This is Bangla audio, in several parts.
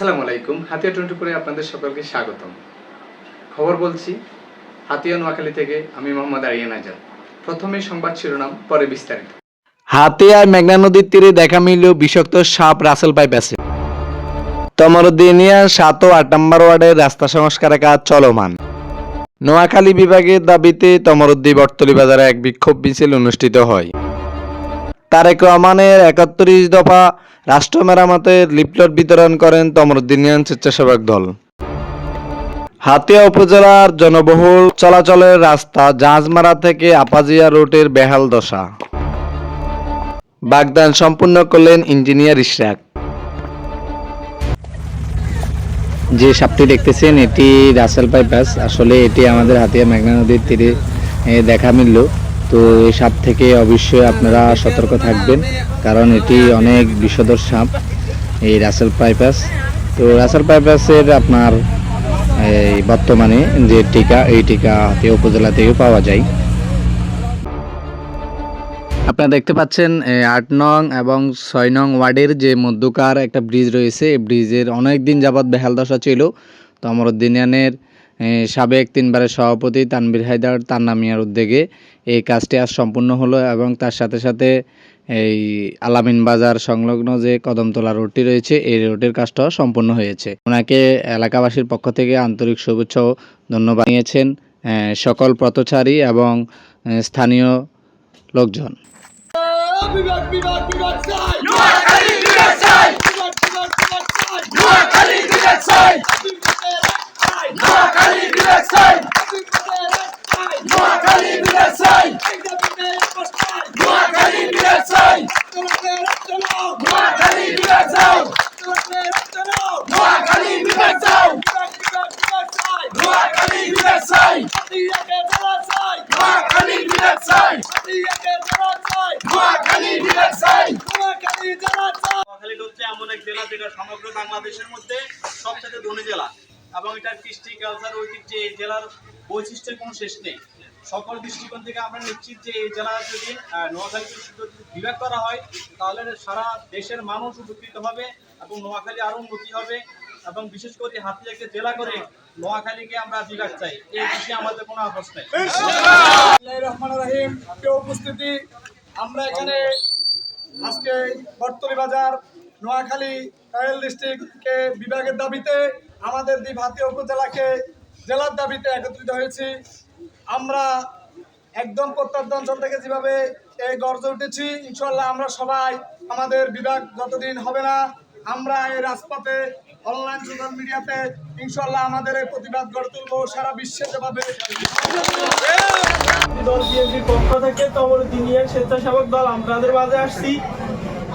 আসসালামু আলাইকুম। হাতিয়া টোয়েন্টি করে আপনাদের সকলকে স্বাগতম। খবর বলছি, হাতিয়া নোয়াখালী থেকে আমি মোহাম্মদ আরিয়ান আজাদ। প্রথমে সংবাদ শিরোনাম, পরে বিস্তারিত। হাতিয়ায় মেঘনা নদীর তীরে দেখা মিলল বিষাক্ত সাপ রাসেল পাইপ আছে তমরুদ্দিনিয়া সাত ও আট নম্বর ওয়ার্ডের রাস্তা সংস্কারের কাজ চলমান। নোয়াখালী বিভাগের দাবিতে তমরুদ্দি বটতলি বাজারে এক বিক্ষোভ মিছিল অনুষ্ঠিত হয়। তারেক রহমানের একত্রিশ দফা রাষ্ট্র মেরামতের লিফলেট বিতরণ করেন তমরুদ্দিনিয়ান স্বেচ্ছাসেবক দল। হাতিয়া উপজেলার জনবহুল চলাচলের রাস্তা জাহাজমারা থেকে আপাজিয়া রোডের বেহাল দশা। বাগদান সম্পূর্ণ করলেন ইঞ্জিনিয়ার ইশরাক। যে সাপটি দেখতেছেন, এটি রাসেল পাইপাস আসলে এটি আমাদের হাতিয়া মেঘনা নদীর তীরে দেখা মিলল। তো এই সাপ থেকে অবশ্যই আপনারা সতর্ক থাকবেন কারণ এটি অনেক বিষধর সাপ এই রাসেল পাইপাস। তো রাসেল পাইপাসের আপনার এই বর্তমানে যে টিকা এই টিকা হাতিয়া উপজেলা থেকে পাওয়া যায়। আপনারা দেখতে পাচ্ছেন আট নং এবং ছয় নং ওয়ার্ডের যে মধ্যকার একটা ব্রিজ রয়েছে এই ব্রিজের অনেক দিন যাবৎ বেহাল দশা ছিল। তো আমরুদ্দিনিয়ানের এ, সাবেক তিনবারের সভাপতি তানবির হায়দার তান্না মিয়ার উদ্যোগে এই কাজটি আজ সম্পূর্ণ হলো এবং তার সাথে সাথে এই আলামিন বাজার সংলগ্ন যে কদমতলা রোডটি রয়েছে এই রোডের কাজটাও সম্পূর্ণ হয়েছে। ওনাকে এলাকাবাসীর পক্ষ থেকে আন্তরিক শুভেচ্ছা ও ধন্যবাদ নিয়েছেন সকল পথচারী এবং স্থানীয় লোকজন। বিভাগ বিভাগ বিভাগ চাই। নোয়াখালী বিভাগ চাই। বিভাগ বিভাগ বিভাগ চাই। নোয়াখালী বিভাগ চাই নোয়াখালী বিভাগ চাই নোয়াখালী বিভাগ চাই নোয়াখালী বিভাগ চাই নোয়াখালী বিভাগ চাই নোয়াখালী বিভাগ চাই নোয়াখালী বিভাগ চাই বৈশিষ্ট্যের কোনো শেষ নেই। সকল দৃষ্টিকোণ থেকে আমরা নিশ্চিত যে এই জেলা যদি বিভাগ করা হয়, তাহলে সারা দেশের মানুষ উপকৃত হবে এবং নোয়াখালী আরও উন্নতি হবে। এবং বিশেষ করে হাতিয়াকে জেলা করে নোয়াখালীকে আমরা বিভাগ চাই। এই বিষয়ে আমাদের কোনো আপোষ নেই। রহমান উপস্থিতি, আমরা এখানে আজকে বটতলি বাজার, নোয়াখালী রয়্যাল ডিস্ট্রিক্টকে বিভাগের দাবিতে আমাদের দ্বীপ হাতিয়া উপজেলাকে জেলার দাবিতে একত্রিত হয়েছি। আমরা একদম প্রত্যন্ত অঞ্চল থেকে যেভাবে এই গর্জে উঠেছি ইনশাল্লাহ আমরা সবাই আমাদের বিভাগ যতদিন হবে না, আমরা এই রাজপথে অনলাইন সোশ্যাল মিডিয়াতে ইনশাল্লাহ আমাদের এই প্রতিবাদ গড়ে তুলবো সারা বিশ্বে যেভাবে। দল বিএনপির পক্ষ থেকে তমরুদ্দিনিয়ার স্বেচ্ছাসেবক দল, আপনাদের মাঝে আসছি।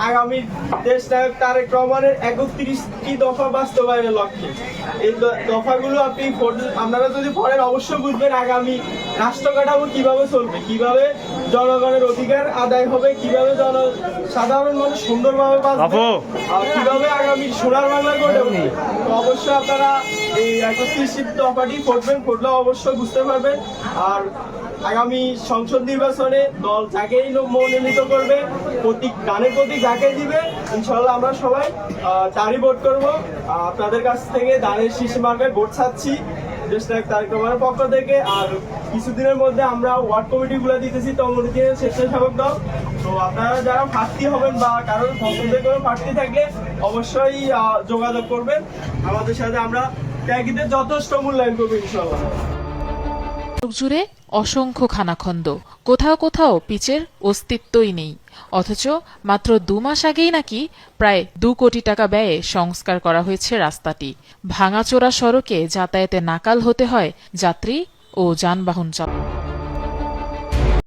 আগামী দেশ নায়ক তারেক রহমানের একত্রিশটি দফা বাস্তবায়নের লক্ষ্যে। এই দফাগুলো আপনি আপনারা যদি পড়েন অবশ্যই বুঝবেন আগামী রাষ্ট্র কাঠামো কীভাবে চলবে কীভাবে জনগণের অধিকার আদায় হবে কীভাবে জন সাধারণ মানুষ সুন্দরভাবে বাঁচবে আর কীভাবে আগামী সোনার বাংলা গড়ে উঠবে। তো অবশ্যই আপনারা এই একত্রিশটি দফাটি পড়বেন পড়লে অবশ্যই বুঝতে পারবেন। আর আগামী সংসদ নির্বাচনে দল যাকেই মনোনীত করবে প্রতীক গানের প্রতীক যাকে দিবে ইনশাল্লাহ আমরা সবাই তারই ভোট করব। আপনাদের কাছ থেকে দানের শীষ মার্কায় ভোট চাচ্ছি। দেশ নায়ক তারেক রহমানের পক্ষ থেকে। আর কিছুদিনের মধ্যে আমরা ওয়ার্ড কমিটি গুলো দিতেছি তমরুদ্দিনের স্বেচ্ছাসেবক দল। তো আপনারা যারা প্রার্থী হবেন বা কারোর পছন্দের কোনো প্রার্থী থাকলে অবশ্যই যোগাযোগ করবেন। আমাদের সাথে আমরা ত্যাগীদের যথেষ্ট মূল্যায়ন করব ইনশাল্লাহ জুড়ে অসংখ্য খানাখন্দ। কোথাও কোথাও পিচের অস্তিত্বই নেই। অথচ মাত্র দু মাস আগেই নাকি প্রায় দু কোটি টাকা ব্যয়ে সংস্কার করা হয়েছে রাস্তাটি। ভাঙাচোরা সড়কে যাতায়াতে নাকাল হতে হয় যাত্রী ও যানবাহন চালক